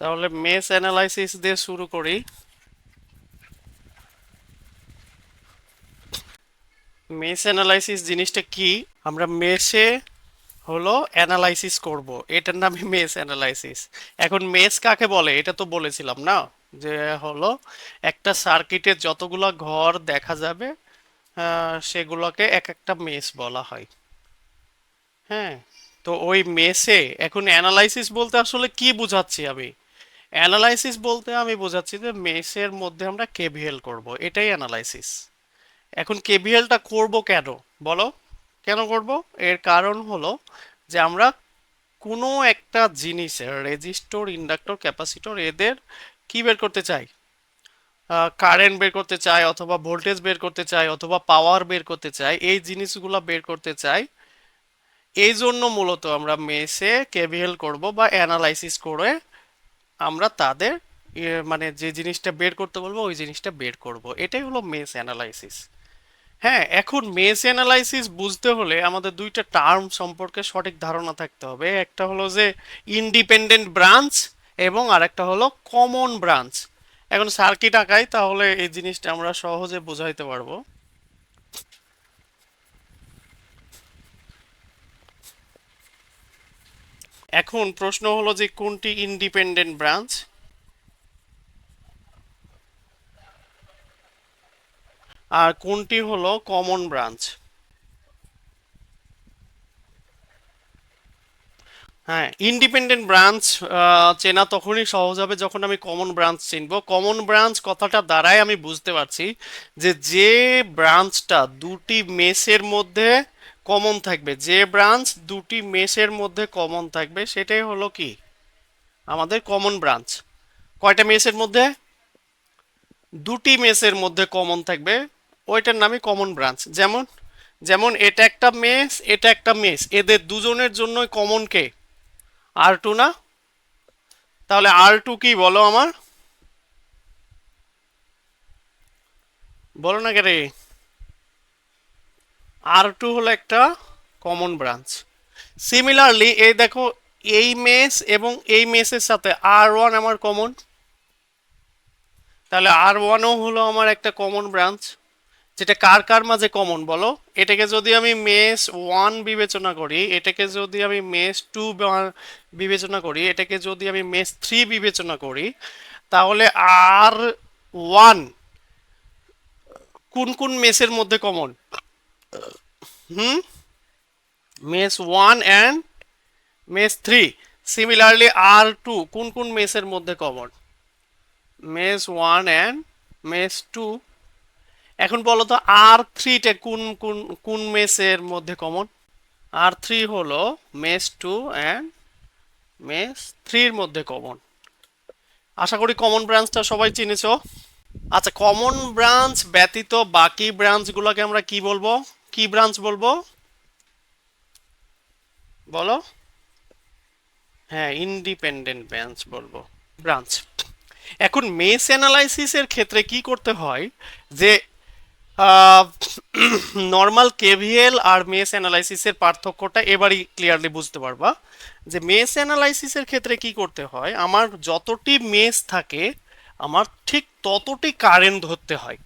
তাহলে mace analysis দিয়ে শুরু করি। মেস অ্যানালাইসিস জিনিসটা কি? আমরা মেসে হলো অ্যানালাইসিস করব। এটার নামই মেস অ্যানালাইসিস এখন মেস কাকে বলে? এটা তো বলেছিলাম না? যে হলো একটা সার্কিটের যতগুলো ঘর দেখা যাবে সেগুলোকে এক একটা মেস বলা হয়। হ্যাঁ? তো ওই মেসে এখন অ্যানালাইসিস বলতে আসলে কি বোঝাচ্ছি আমি? অ্যানালাইসিস বলতে আমি বোঝাচ্ছি যে মেসের মধ্যে আমরা কেভিএল করব, এটাই অ্যানালাইসিস এখন কেভিএলটা করব কেন? বলো, কেন করব? এর কারণ হলো যে আমরা কোনো একটা জিনিসের রেজিস্টর, ইন্ডাক্টর, ক্যাপাসিটর, এদের কি বের করতে চাই? কারেন্ট বের করতে চাই অথবা ভোল্টেজ বের করতে চাই অথবা পাওয়ার বের করতে চাই, এই জিনিসগুলো বের করতে চাই। এই জন্য মূলত আমরা মেসে কেভিএল করব বা অ্যানালাইসিস করে আমরা তাদের মানে যে জিনিসটা বের করতে বলব, ওই জিনিসটা বের করব। এটাই হলো মেস অ্যানালাইসিস হ্যাঁ এখন মেস অ্যানালাইসিস বুঝতে হলে আমাদের দুইটা টার্ম সম্পর্কে সঠিক ধারণা থাকতে হবে। একটা হলো যে ইন্ডিপেন্ডেন্ট ব্রাঞ্চ এবং আরেকটা হলো কমন ব্রাঞ্চ এখন সার্কিট আঁকাই, তাহলে এই জিনিসটা আমরা সহজে বোঝাইতে পারব। এখন প্রশ্ন হলো যে কোনটি ইন্ডিপেন্ডেন্ট ব্রাঞ্চ আর কোনটি হলো কমন ব্রাঞ্চ হ্যাঁ ইন্ডিপেন্ডেন্ট ব্রাঞ্চ চেনা তখনই সহজ হবে যখন আমি কমন ব্রাঞ্চ চিনব। কমন ব্রাঞ্চ কথাটা দ্বারাই আমি বুঝতে পারছি যে যে ব্রাঞ্চটা দুটি মেসের মধ্যে কমন থাকবে। যে ব্রাঞ্চ দুটি মেসের মধ্যে কমন থাকবে, সেটাই হলো কি? আমাদের কমন ব্রাঞ্চ কয়টা মেসের মধ্যে? দুটি মেসের মধ্যে কমন থাকবে, ওইটার নামই কমন ব্রাঞ্চ যেমন যেমন এটা একটা মেস এটা একটা মেস এদের দুজনের জন্যই কমন কে? আর টু না? তাহলে আর টু কি বলো আমার? বলো না কে রে আর টু হলো একটা কমন ব্রাঞ্চ সিমিলারলি এই দেখো, এই মেস এবং এই মেসের সাথে আর ওয়ান আমার কমন তাহলে আর ওয়ানও হলো আমার একটা কমন ব্রাঞ্চ যেটা কার কার মাঝে কমন বলো? এটাকে যদি আমি মেস ওয়ান বিবেচনা করি, এটাকে যদি আমি মেস টু বিবেচনা করি, এটাকে যদি আমি মেস থ্রি বিবেচনা করি, তাহলে আর ওয়ান কোন কোন মেসের মধ্যে common hmm mesh one and mesh three similarly R two কোন কোন মেসের মধ্যে common mesh one and mesh two এখন বলো তো আর থ্রিটা কোন কোন কোন মেসের মধ্যে কমন আর থ্রি হলো মেস টু অ্যান্ড মেস থ্রির মধ্যে কমন আশা করি কমন ব্রাঞ্চটা সবাই চিনেছো। আচ্ছা কমন ব্রাঞ্চ ব্যতীত বাকি ব্রাঞ্চগুলোকে আমরা কি বলব? কি ব্রাঞ্চ বলব? বলো। হ্যাঁ ইন্ডিপেন্ডেন্ট ব্রাঞ্চ বলব। ব্রাঞ্চ এখন মেস অ্যানালাইসিসের ক্ষেত্রে কি করতে হয়? যে নর্মাল কেভিএল আর মেস অ্যানালাইসিসের পার্থক্যটা এবারই ক্লিয়ারলি বুঝতে পারবা। যে মেস অ্যানালাইসিসের ক্ষেত্রে কি করতে হয়? আমার যতটি মেস থাকে, আমার ঠিক ততটি কারেন্ট ধরতে হয়।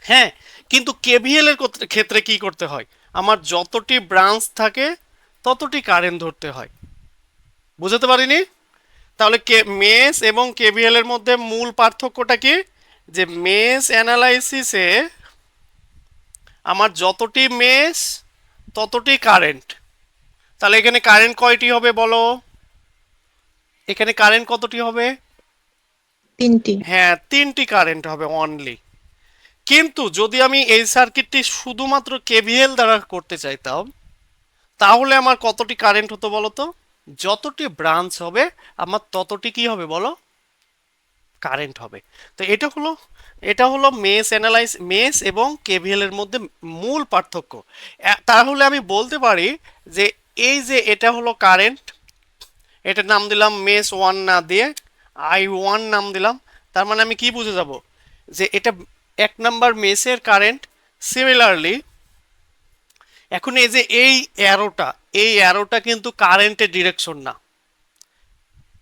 হ্যাঁ কিন্তু কেভিএল এর ক্ষেত্রে- কি করতে হয়? আমার যতটি ব্রাঞ্চ থাকে ততটি কারেন্ট ধরতে হয়। বুঝতে পারিনি? তাহলে কে মেস এবং কেভিএল এর মধ্যে মূল পার্থক্যটা কি? যে মেস অ্যানালাইসিসে আমার যতটি মেস ততটি কারেন্ট তাহলে এখানে কারেন্ট কয়টি হবে বলো? এখানে কারেন্ট কতটি হবে? তিনটি। হ্যাঁ তিনটি কারেন্ট হবে অনলি কিন্তু যদি আমি এই সার্কিটটি শুধুমাত্র কেভিএল দ্বারা করতে চাইতাম, তাহলে আমার কতটি কারেন্ট হতো বলো তো যতটি ব্রাঞ্চ হবে, আমার ততটি কি হবে বলো? কারেন্ট হবে। তো এটা হলো এটা হলো মেস অ্যানালাইজ মেস এবং কেভিএল এর মধ্যে মূল পার্থক্য। তাহলে আমি বলতে পারি যে এই যে এটা হলো কারেন্ট এটার নাম দিলাম মেস ওয়ান না দিয়ে আই ওয়ান নাম দিলাম। তার মানে আমি কি বুঝে যাব? যে এটা এক নাম্বার মেসের কারেন্ট সিমিলারলি এখন এই যে এই অ্যারোটা এই অ্যারোটা কিন্তু কারেন্টের ডিরেকশন না।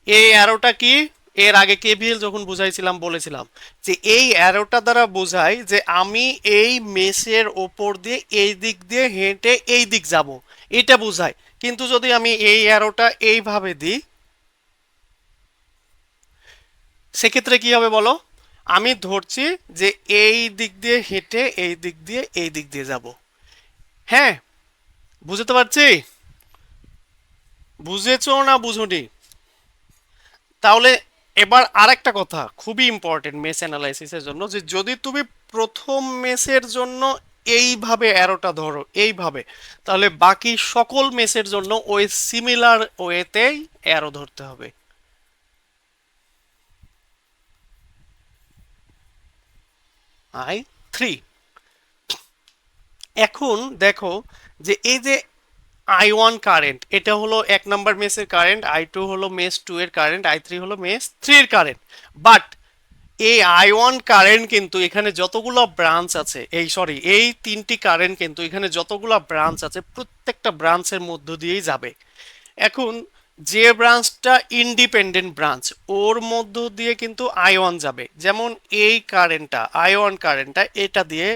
এই অ্যারোটা কি? এর আগে কেভিএল যখন বুঝাইছিলাম, বলেছিলাম যে এই অ্যারোটা দ্বারা বোঝায় যে আমি এই মেসের ওপর দিয়ে এই দিক দিয়ে হেঁটে এই দিক যাব। এটা বোঝায়। কিন্তু যদি আমি এই অ্যারোটা এইভাবে দিই, সেক্ষেত্রে কি হবে বলো? আমি ধরছি যে এই দিক দিয়ে হেঁটে, এই দিক দিয়ে, এই দিক দিয়ে যাব। হ্যাঁ বুঝতে পারছি? বুঝেছ না বুঝোনি? তাহলে এবার আর একটা কথা, খুবই ইম্পর্টেন্ট মেস অ্যানালাইসিসের জন্য, যে যদি তুমি প্রথম মেসের জন্য এইভাবে অ্যারোটা ধরো, এইভাবে, তাহলে বাকি সকল মেসের জন্য ওই সিমিলার ওয়েতেই অ্যারো ধরতে হবে। আই থ্রি এখন দেখো যে এই যে আই ওয়ান কারেন্ট এটা হলো এক নাম্বার মেসের কারেন্ট আই টু হলো মেস টু এর কারেন্ট আই থ্রি হলো মেস থ্রি এর কারেন্ট বাট এই আই ওয়ান কারেন্ট কিন্তু এখানে যতগুলো ব্রাঞ্চ আছে, এই সরি এই তিনটি কারেন্ট কিন্তু এখানে যতগুলো ব্রাঞ্চ আছে, প্রত্যেকটা ব্রাঞ্চের মধ্য দিয়েই যাবে। এখন যে ব্রাঞ্চটা ইন্ডিপেন্ডেন্ট ব্রাঞ্চ ওর মধ্য দিয়ে কিন্তু আই ওয়ান যাবে। যেমন এই কারেন্টটা আই ওয়ান কারেন্টটা এটা দিয়ে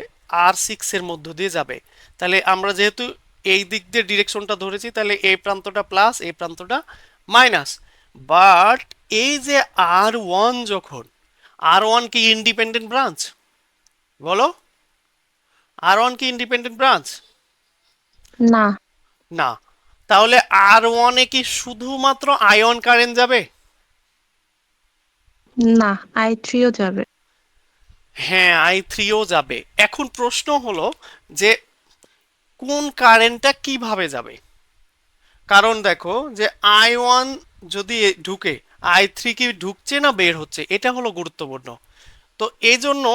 আর সিক্সের মধ্য দিয়ে যাবে। তাহলে আমরা যেহেতু এই দিক দিয়ে ডিরেকশনটা ধরেছি তাহলে এই প্রান্তটা প্লাস এই প্রান্তটা মাইনাস বাট এই যে আর ওয়ান যখন আর ওয়ান কি ইন্ডিপেন্ডেন্ট ব্রাঞ্চ বলো। আর ওয়ান কি ইন্ডিপেন্ডেন্ট ব্রাঞ্চ না। না। তাহলে আর ওয়ানে কি শুধুমাত্র আয়ন কারেন্ট যাবে? না আই থ্রিও যাবে। হ্যাঁ আই থ্রিও যাবে। এখন প্রশ্ন হলো যে কোন কারেন্টটা কীভাবে যাবে? কারণ দেখো যে আই ওয়ান যদি ঢুকে আই থ্রি কি ঢুকছে না বের হচ্ছে? এটা হলো গুরুত্বপূর্ণ। তো এই জন্য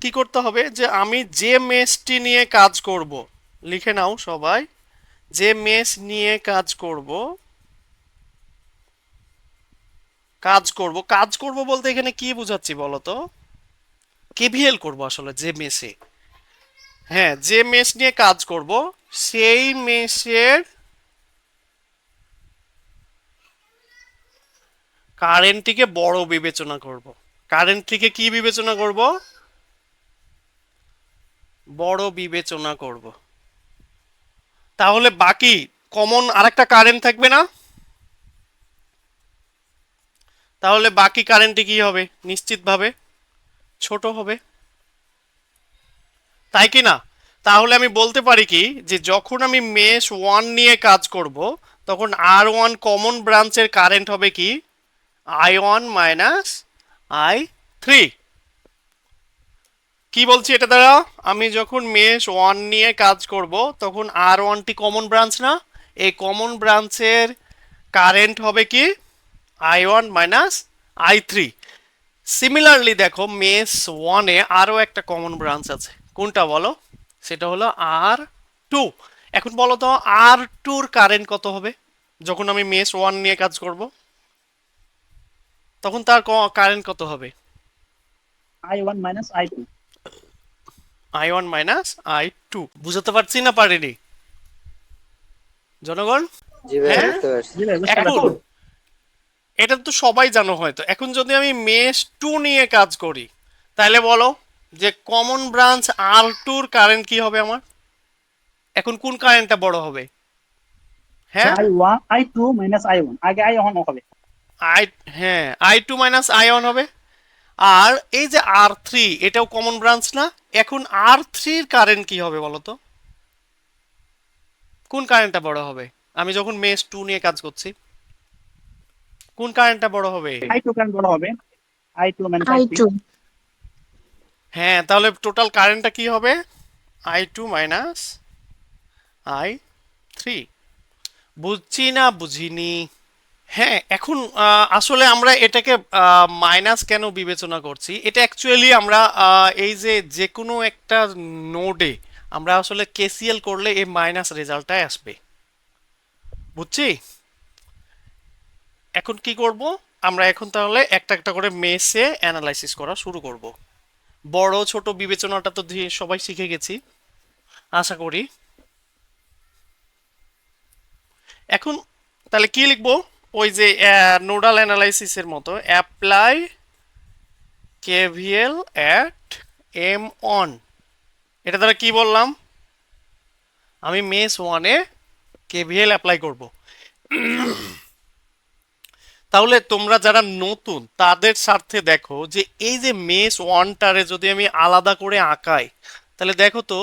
কি করতে হবে যে আমি যে মেসটি নিয়ে কাজ করব লিখে নাও সবাই। যে মেস নিয়ে কাজ করব কাজ করব কাজ করব বলতে এখানে কি বোঝাচ্ছি বলো তো কেভিএল করব আসলে যে মেসে হ্যাঁ যে মেস নিয়ে কাজ করব, সেই মেসের কারেন্টটিকে বড় বিবেচনা করব। কারেন্টটিকে কি বিবেচনা করব? বড় বিবেচনা করব। তাহলে বাকি কমন আরেকটা কারেন্ট থাকবে না? তাহলে বাকি কারেন্টটি কি হবে? নিশ্চিতভাবে ছোট হবে। তাই কি না? তাহলে আমি বলতে পারি কি যে যখন আমি মেশ ওয়ান নিয়ে কাজ করব, তখন আর ওয়ান কমন ব্রাঞ্চের কারেন্ট হবে কি? I one minus I three কি বলছি এটা দ্বারা আমি যখন মেশ ওয়ান নিয়ে কাজ করব, তখন আর ওয়ানটি কমন ব্রাঞ্চ না, এই কমন ব্রাঞ্চের কারেন্ট হবে কি? I one minus I three similarly দেখো মেস ওয়ানে আরও একটা কমন ব্রাঞ্চ আছে। কোনটা বলো? সেটা হলো আর টু এখন বলো তো আর টুর কারেন্ট কত হবে? যখন আমি মেস ওয়ান নিয়ে কাজ করব, তখন তার কারেন্ট কত হবে? I one minus I two. I one minus I two বুঝতে পারছি না পারিনি? জনগণ? জি ভাই হ্যাঁ? এখন এটা তো সবাই জানো হয়তো। এখন যদি আমি মেস টু নিয়ে কাজ করি তাহলে বলো যে কমন ব্রাঞ্চ আর টুর কারেন্ট কি হবে আমার? এখন কোন কারেন্টটা বড় হবে? হ্যাঁ? I one I two minus I one. আগে I one হবে। আই হ্যাঁ I two minus I one হবে। আর এই যে আর থ্রি এটাও কমন ব্রাঞ্চ না? এখন আর থ্রির কারেন্ট কি হবে বলো তো কোন কারেন্টটা বড় হবে? আমি যখন মেস টু নিয়ে কাজ করছি কোন কারেন্টটা বড় হবে? কারেন্ট বড় হবে। টু হ্যাঁ তাহলে টোটাল কারেন্টটা কি হবে? I two minus I three বুঝছি না বুঝিনি। হ্যাঁ এখন আসলে আমরা এটাকে মাইনাস কেন বিবেচনা করছি? এটা অ্যাকচুয়ালি আমরা এই যে যে কোনো একটা নোডে আমরা আসলে কেসিএল করলে এই মাইনাস রেজাল্টটাই আসবে। বুঝছি? এখন কি করব? আমরা এখন তাহলে একটা একটা করে মেসে অ্যানালাইসিস করা শুরু করব। বড়, ছোট বিবেচনাটা তো সবাই শিখে গেছি, আশা করি। এখন তাহলে কি লিখব? ওই যে নোডাল অ্যানালাইসিসের মতো apply KVL at M on এটা দ্বারা কি বললাম? আমি মেস ওয়ানে কেভিএল অ্যাপ্লাই করব। তাহলে তোমরা যারা নতুন, তাদের স্বার্থে দেখো যে এই যে মেস ওয়ানটারে যদি আমি আলাদা করে আঁকাই, তাহলে দেখো তো,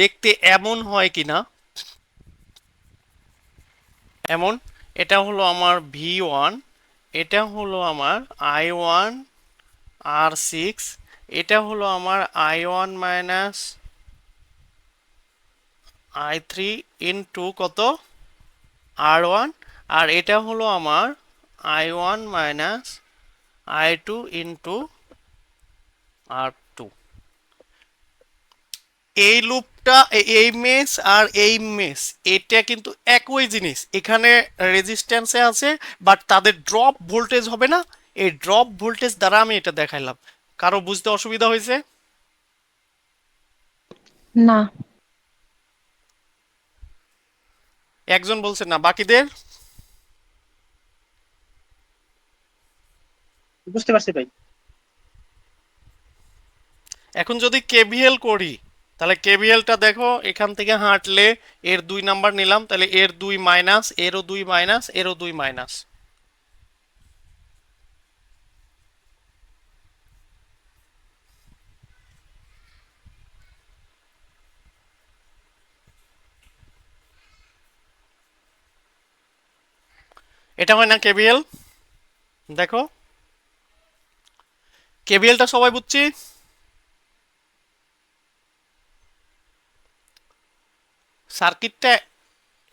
দেখতে এমন হয় কিনা? এমন? এটা হলো আমার ভি ওয়ান এটা হলো আমার আই ওয়ান আর সিক্স এটা হলো আমার I one minus I three into কত? আর ওয়ান আর এটা হলো আমার I one minus I two into আর এই লুপটা এই মেস আর এই মেস এটা কিন্তু একই জিনিস। এখানে রেজিস্ট্যান্সে আছে বাট তাদের ড্রপ ভোল্টেজ হবে না। এই ড্রপ ভোল্টেজ দ্বারা আমি এটা দেখাইলাম। কারও বুঝতে অসুবিধা হয়েছে? না। একজন বলছে না বাকিদের? বুঝতে পারছি ভাই। এখন যদি কেভিএল করি তাহলে কেভিএলটা দেখো, এখান থেকে হাঁটলে এর দুই নাম্বার নিলাম, তাহলে এর দুই মাইনাস, এরও দুই মাইনাস, এরও দুই মাইনাস। এটা হয় না কেভিএল? দেখো। কেভিএলটা সবাই বুঝছি? সার্কিটটা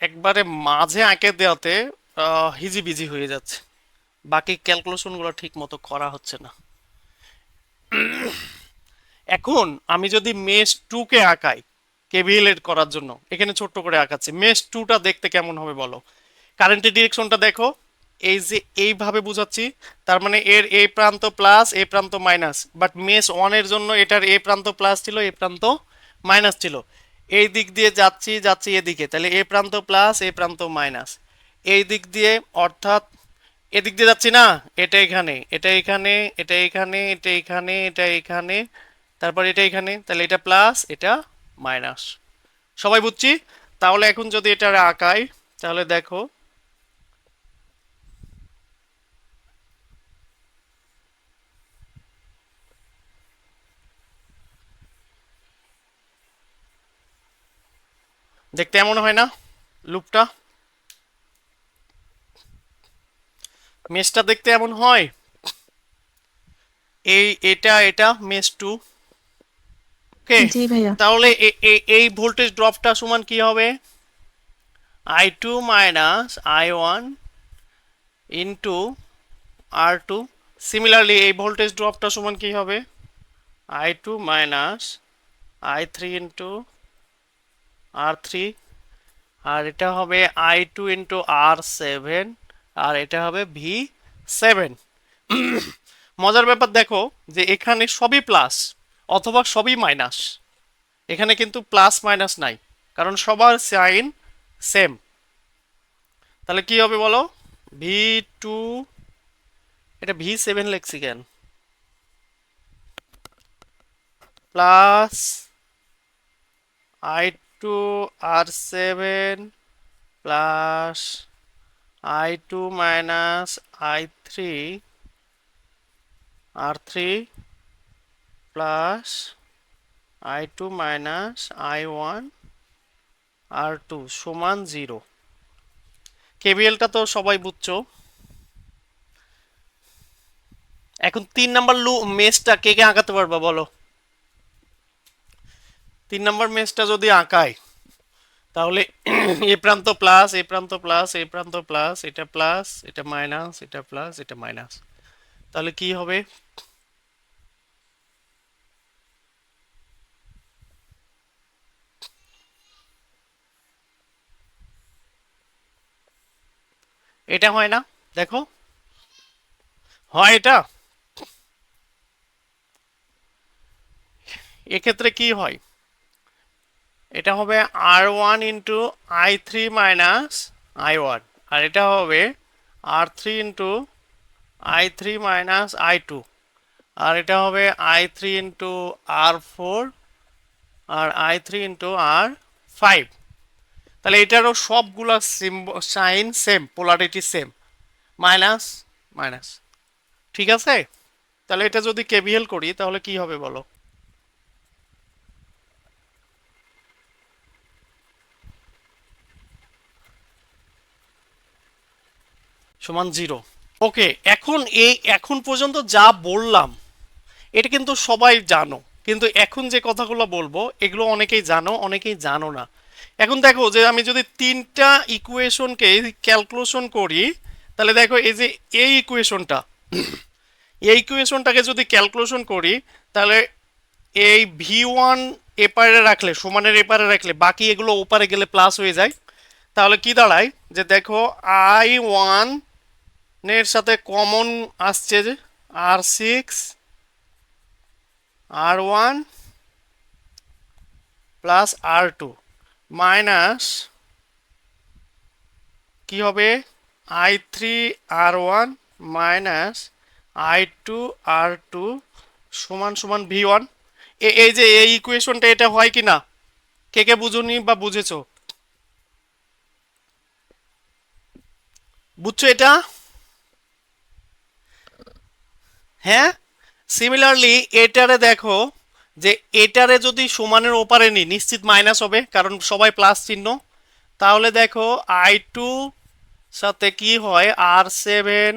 একবারে মাঝে আঁকে দেওয়াতে আহ, হিজিবিজি হয়ে যাচ্ছে। বাকি ক্যালকুলেশনগুলো ঠিক মতো করা হচ্ছে না। এখন আমি যদি মেশ টুকে আঁকাই কেভিএল করার জন্য এখানে ছোট্ট করে আঁকাচ্ছি মেস টুটা দেখতে কেমন হবে বলো? কারেন্টের ডিরেকশনটা দেখো এই যে এইভাবে বুঝাচ্ছি তার মানে এর এই প্রান্ত প্লাস এই প্রান্ত মাইনাস বাট মেস ওয়ানের জন্য এটার এ প্রান্ত প্লাস ছিল এ প্রান্ত মাইনাস ছিল। এই দিক দিয়ে যাচ্ছি যাচ্ছি এদিকে। তাহলে এ প্রান্ত প্লাস এ প্রান্ত মাইনাস এই দিক দিয়ে অর্থাৎ এদিক দিয়ে যাচ্ছি না? এটা এখানে এটা এখানে এটা এখানে এটা এখানে এটা এখানে, তারপর এটা এখানে, তাহলে এটা প্লাস এটা মাইনাস সবাই বুঝছি? তাহলে এখন যদি এটা আঁকাই তাহলে দেখো দেখতে এমন হয় না লুপটা মেসটা দেখতে এমন হয়। এই এটা এটা মেস টু ওকে তাহলে এই ভোল্টেজ ড্রপটা সমান কি হবে? I two minus I one into R two similarly এই ভোল্টেজ ড্রপটা সমান কি হবে? I two minus I three into R three আর এটা হবে I two into R seven আর এটা হবে ভি সেভেন মজার ব্যাপার দেখো যে এখানে সবই প্লাস অথবা সবই মাইনাস এখানে কিন্তু প্লাস মাইনাস নাই, কারণ সবার সাইন সেম তাহলে কি হবে বলো? ভি টু এটা ভি সেভেন লিখছি কেন? Plus I two R seven plus I two minus I three, R three plus I two minus I one, R two সমান জিরো। কেবিএলটা তো সবাই বুঝছ। এখন তিন নাম্বার লু মেসটা কে কে আঁকাতে পারবা বলো? তিন নম্বর মেসটা যদি আঁকায়, তাহলে এ প্রান্ত প্লাস এ প্রান্ত প্লাস এ প্রান্ত প্লাস এটা প্লাস এটা মাইনাস এটা প্লাস এটা মাইনাস তাহলে কি হবে? এটা হয় না? দেখো। হয় এটা? এক্ষেত্রে কি হয়? এটা হবে R one into I three minus I one আর এটা হবে R three into I three minus I two আর এটা হবে I three into R four R I three into R five তাহলে এটারও সবগুলা sign same polarity same minus minus ঠিক আছে? তাহলে এটা যদি কেবিএল করি, তাহলে কি হবে বলো? সমান জিরো ওকে এখন এই, এখন পর্যন্ত যা বললাম, এটা কিন্তু সবাই জানো। কিন্তু এখন যে কথাগুলো বলব, এগুলো অনেকেই জানো অনেকেই জানো না। এখন দেখো যে আমি যদি তিনটা ইকুয়েশনকে ক্যালকুলেশন করি, তাহলে দেখো এই যে এই ইকুয়েশনটা এই ইকুয়েশনটাকে যদি ক্যালকুলেশন করি, তাহলে এই ভি ওয়ান এপারে রাখলে, সমানের এপারে রাখলে, বাকি এগুলো ওপারে গেলে প্লাস হয়ে যায়। তাহলে কি দাঁড়ায়? যে দেখো আই ওয়ান এর সাথে কমন আসছে যে R six R one plus R two minus কি হবে? I three R one minus I two R two সমান সমান ভি ওয়ান এই যে, এই ইকুয়েশনটা এটা হয় কি না কে কে বুঝুনি বা বুঝেছ? বুঝছ এটা? হ্যাঁ? সিমিলারলি এটারে দেখো যে এটারে যদি সমানের ওপারে নি, নিশ্চিত মাইনাস হবে, কারণ সবাই প্লাস চিহ্ন। তাহলে দেখো আই টু সাথে কি হয়? R seven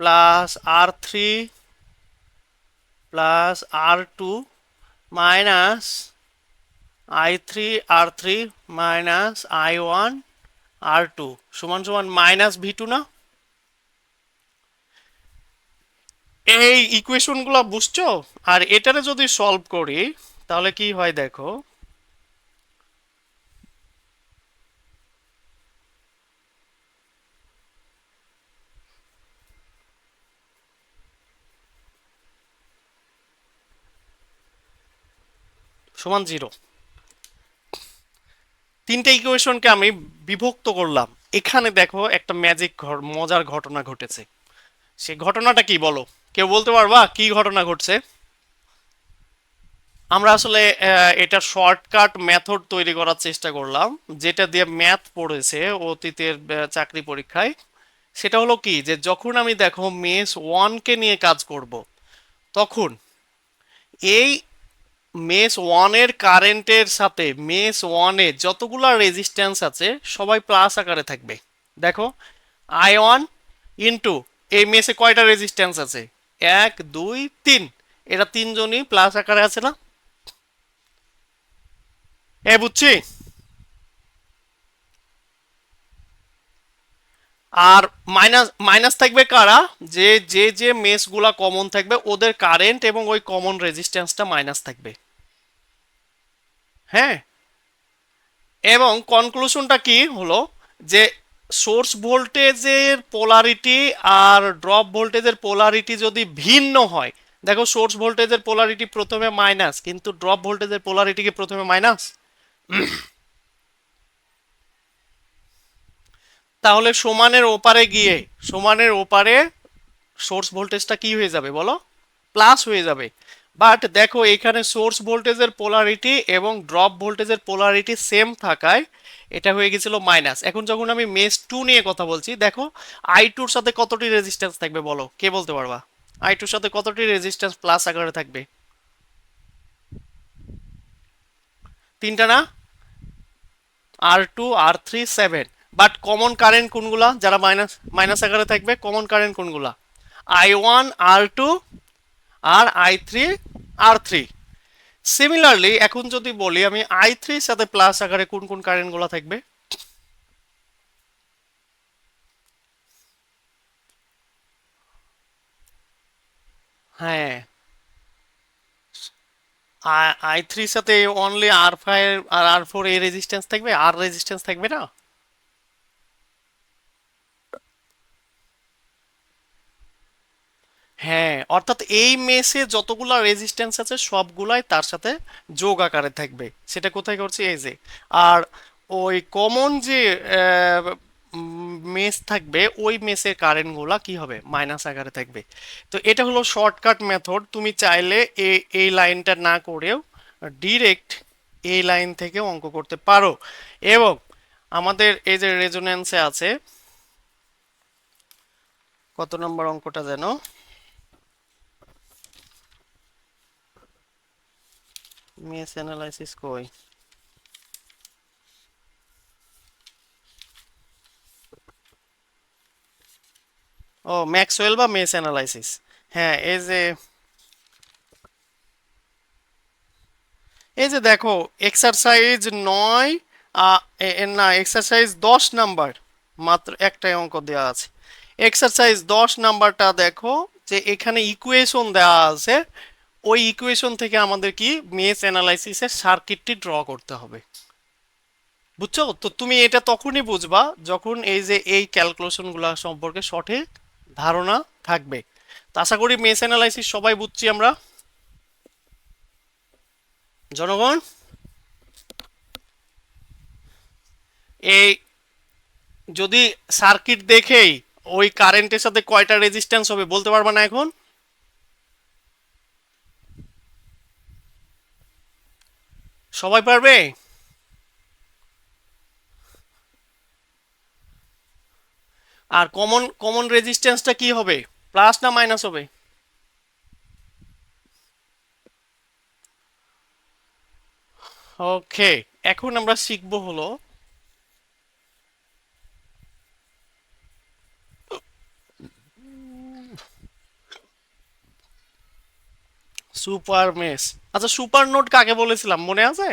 plus R three plus R two minus I three R three minus I one R two সমান সমান মাইনাস ভি টু না? এই ইকুয়েশনগুলো বুঝছ? আর এটারে যদি সলভ করি, তাহলে কি হয় দেখো? সমান জিরো তিনটে ইকুয়েশনকে আমি বিভক্ত করলাম। এখানে দেখো একটা ম্যাজিক মজার ঘটনা ঘটেছে। সে ঘটনাটা কি বলো? কেউ বলতে পারবা কি ঘটনা ঘটছে? আমরা আসলে এটা শর্টকাট মেথড তৈরি করার চেষ্টা করলাম, যেটা দিয়ে ম্যাথ পড়েছে অতীতের চাকরি পরীক্ষায়। সেটা হলো কি, যে যখন আমি দেখো মেস ওয়ানকে নিয়ে কাজ করব, তখন এই মেস ওয়ানের কারেন্টের সাথে মেস ওয়ানে যতগুলা রেজিস্ট্যান্স আছে, সবাই প্লাস আকারে থাকবে। দেখো আই ওয়ান ইন্টু এই মেসে কয়টা রেজিস্ট্যান্স আছে? এক, দুই, তিন। এটা তিনজনই প্লাস আকারে আছে না? এ, বুঝছি? আর মাইনাস মাইনাস থাকবে কারা? যে যে যে মেসগুলা কমন থাকবে, ওদের কারেন্ট এবং ওই কমন রেজিস্ট্যান্সটা মাইনাস থাকবে। হ্যাঁ? এবং কনক্লুশনটা কি হলো? যে সোর্স ভোল্টেজের পোলারিটি আর ড্রপ ভোল্টেজের পোলারিটি যদি ভিন্ন হয়, দেখো সোর্স ভোল্টেজের পোলারিটি প্রথমে মাইনাস, কিন্তু ড্রপ ভোল্টেজের পোলারিটি কি প্রথমে মাইনাস? তাহলে সমানের ওপারে গিয়ে, সমানের ওপারে সোর্স ভোল্টেজটা কি হয়ে যাবে বলো? প্লাস হয়ে যাবে। বাট দেখো এখানে সোর্স ভোল্টেজের পোলারিটি এবং ড্রপ ভোল্টেজের পোলারিটি সেম থাকায় এটা হয়ে গেছিল মাইনাস এখন যখন আমি মেস টু নিয়ে কথা বলছি, দেখো আই টুর সাথে কতটি রেজিস্ট্যান্স থাকবে বলো? কে বলতে পারবা? আই টুর সাথে কতটি রেজিস্ট্যান্স প্লাস আকারে থাকবে? তিনটা না? R two R three seven but common current কোনগুলা? যারা মাইনাস মাইনাস আকারে থাকবে কমন কারেন্ট কোনগুলা? I one R two R I three R three similarly এখন যদি বলি, আমি আই থ্রি সাথে প্লাস আকারে কোন কোন কারেন্টগুলো থাকবে? হ্যাঁ। আই থ্রির সাথে অনলি আর ফাইভ আর আর ফোর এ রেজিস্ট্যান্স থাকবে? আর রেজিস্ট্যান্স থাকবে না? হ্যাঁ অর্থাৎ এই মেসে যতগুলা রেজিস্ট্যান্স আছে, সবগুলাই তার সাথে যোগ আকারে থাকবে। সেটা কোথায় করছি? এই যে, আর ওই কমন যে মেস থাকবে, ওই মেসের কারেন্টগুলা কি হবে? মাইনাস আকারে থাকবে। তো এটা হলো শর্টকাট মেথড তুমি চাইলে এই লাইনটা না করেও ডিরেক্ট এই লাইন থেকে অঙ্ক করতে পারো। এবং আমাদের এই যে রেজোনেন্সে আছে, কত নম্বর অঙ্কটা যেন? মেস অ্যানালাইসিস কই ও ম্যাক্সওয়েল বা মেস অ্যানালাইসিস হ্যাঁ এই যে এই যে দেখো এক্সারসাইজ নয় না এক্সারসাইজ দশ নাম্বার মাত্র একটাই অঙ্ক দেওয়া আছে এক্সারসাইজ দশ নাম্বারটা দেখো যে এখানে ইকুয়েশন দেওয়া আছে ওই ইকুয়েশন থেকে আমাদের কি মেস অ্যানালাইসিসের সার্কিটটি ড্র করতে হবে। বুঝছ? তো তুমি এটা তখনই বুঝবা যখন এই যে এই ক্যালকুলেশনগুলো সম্পর্কে সঠিক ধারণা থাকবে। তো আশা করি মেস অ্যানালাইসিস সবাই বুঝছি আমরা? জনগণ? এই যদি সার্কিট দেখেই ওই কারেন্টের সাথে কয়টা রেজিস্ট্যান্স হবে বলতে পারবা না এখন? সবাই পারবে? আর কমন কমন রেজিস্ট্যান্সটা কি হবে? প্লাস না মাইনাস হবে? ওকে এখন আমরা শিখব হলো সুপার মেস আচ্ছা সুপার নোট কাকে বলেছিলাম? মনে আছে?